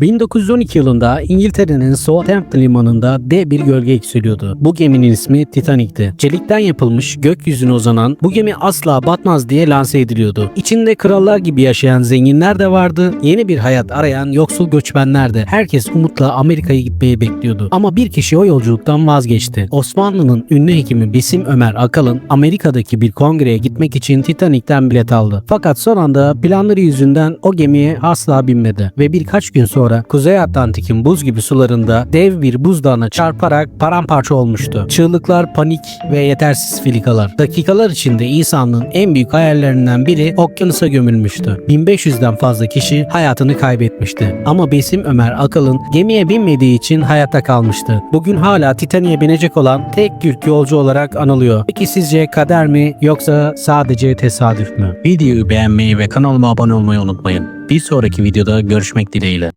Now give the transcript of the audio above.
1912 yılında İngiltere'nin Southampton limanında dev bir gölge yükseliyordu. Bu geminin ismi Titanic'ti. Çelikten yapılmış gökyüzüne uzanan bu gemi asla batmaz diye lanse ediliyordu. İçinde krallar gibi yaşayan zenginler de vardı. Yeni bir hayat arayan yoksul göçmenler de. Herkes umutla Amerika'ya gitmeyi bekliyordu. Ama bir kişi o yolculuktan vazgeçti. Osmanlı'nın ünlü hekimi Besim Ömer Akalın Amerika'daki bir kongreye gitmek için Titanic'ten bilet aldı. Fakat son anda planları yüzünden o gemiye asla binmedi ve birkaç gün sonra Kuzey Atlantik'in buz gibi sularında dev bir buzdağına çarparak paramparça olmuştu. Çığlıklar, panik ve yetersiz filikalar. Dakikalar içinde insanlığın en büyük hayallerinden biri okyanusa gömülmüştü. 1500'den fazla kişi hayatını kaybetmişti. Ama Besim Ömer Akalın gemiye binmediği için hayatta kalmıştı. Bugün hala Titanic'e binecek olan tek Türk yolcu olarak anılıyor. Peki sizce kader mi yoksa sadece tesadüf mü? Videoyu beğenmeyi ve kanalıma abone olmayı unutmayın. Bir sonraki videoda görüşmek dileğiyle.